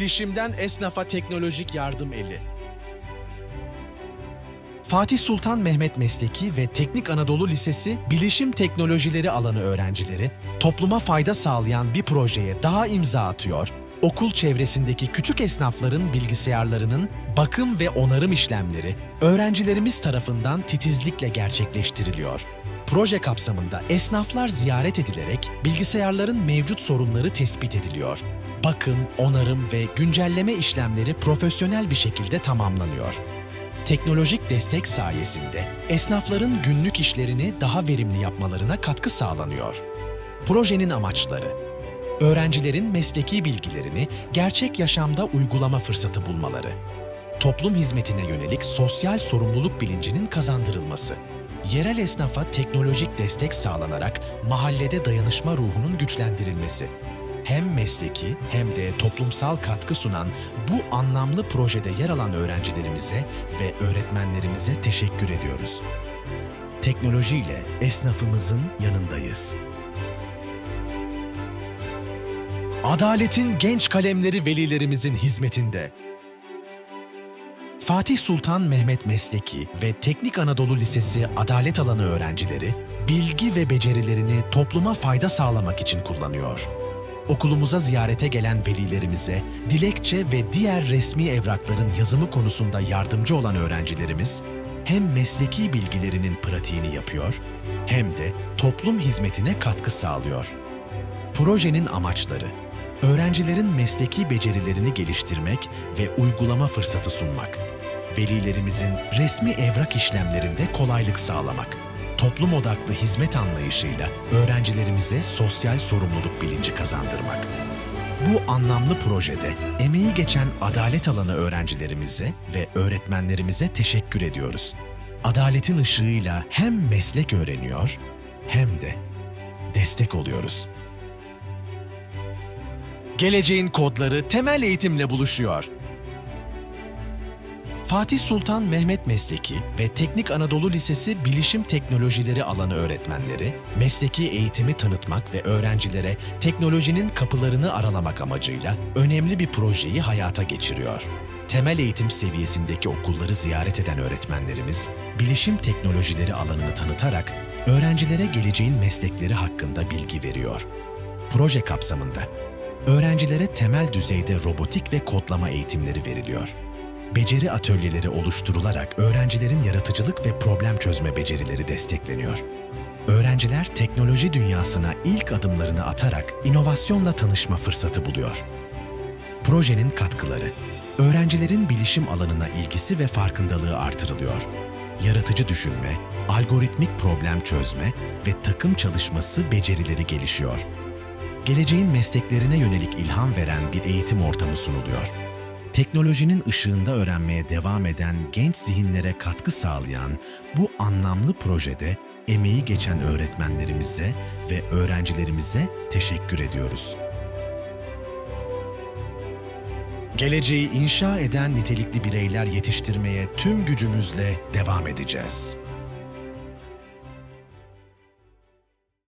Bilişimden esnafa teknolojik yardım eli. Fatih Sultan Mehmet Mesleki ve Teknik Anadolu Lisesi Bilişim Teknolojileri alanı öğrencileri topluma fayda sağlayan bir projeye daha imza atıyor. Okul çevresindeki küçük esnafların bilgisayarlarının bakım ve onarım işlemleri öğrencilerimiz tarafından titizlikle gerçekleştiriliyor. Proje kapsamında esnaflar ziyaret edilerek bilgisayarların mevcut sorunları tespit ediliyor. Bakım, onarım ve güncelleme işlemleri profesyonel bir şekilde tamamlanıyor. Teknolojik destek sayesinde esnafların günlük işlerini daha verimli yapmalarına katkı sağlanıyor. Projenin amaçları Öğrencilerin mesleki bilgilerini gerçek yaşamda uygulama fırsatı bulmaları. Toplum hizmetine yönelik sosyal sorumluluk bilincinin kazandırılması. Yerel esnafa teknolojik destek sağlanarak mahallede dayanışma ruhunun güçlendirilmesi hem mesleki hem de toplumsal katkı sunan bu anlamlı projede yer alan öğrencilerimize ve öğretmenlerimize teşekkür ediyoruz. Teknolojiyle esnafımızın yanındayız. Adaletin genç kalemleri velilerimizin hizmetinde. Fatih Sultan Mehmet Mesleki ve Teknik Anadolu Lisesi Adalet Alanı öğrencileri bilgi ve becerilerini topluma fayda sağlamak için kullanıyor. Okulumuza ziyarete gelen velilerimize dilekçe ve diğer resmi evrakların yazımı konusunda yardımcı olan öğrencilerimiz hem mesleki bilgilerinin pratiğini yapıyor hem de toplum hizmetine katkı sağlıyor. Projenin amaçları öğrencilerin mesleki becerilerini geliştirmek ve uygulama fırsatı sunmak. Velilerimizin resmi evrak işlemlerinde kolaylık sağlamak. Toplum odaklı hizmet anlayışıyla öğrencilerimize sosyal sorumluluk bilinci kazandırmak. Bu anlamlı projede emeği geçen adalet alanı öğrencilerimize ve öğretmenlerimize teşekkür ediyoruz. Adaletin ışığıyla hem meslek öğreniyor hem de destek oluyoruz. Geleceğin kodları temel eğitimle buluşuyor. Fatih Sultan Mehmet Mesleki ve Teknik Anadolu Lisesi Bilişim Teknolojileri alanı öğretmenleri, mesleki eğitimi tanıtmak ve öğrencilere teknolojinin kapılarını aralamak amacıyla önemli bir projeyi hayata geçiriyor. Temel eğitim seviyesindeki okulları ziyaret eden öğretmenlerimiz, bilişim teknolojileri alanını tanıtarak öğrencilere geleceğin meslekleri hakkında bilgi veriyor. Proje kapsamında öğrencilere temel düzeyde robotik ve kodlama eğitimleri veriliyor. Beceri atölyeleri oluşturularak öğrencilerin yaratıcılık ve problem çözme becerileri destekleniyor. Öğrenciler teknoloji dünyasına ilk adımlarını atarak inovasyonla tanışma fırsatı buluyor. Projenin katkıları, öğrencilerin bilişim alanına ilgisi ve farkındalığı artırılıyor. Yaratıcı düşünme, algoritmik problem çözme ve takım çalışması becerileri gelişiyor geleceğin mesleklerine yönelik ilham veren bir eğitim ortamı sunuluyor. Teknolojinin ışığında öğrenmeye devam eden genç zihinlere katkı sağlayan bu anlamlı projede emeği geçen öğretmenlerimize ve öğrencilerimize teşekkür ediyoruz. Geleceği inşa eden nitelikli bireyler yetiştirmeye tüm gücümüzle devam edeceğiz.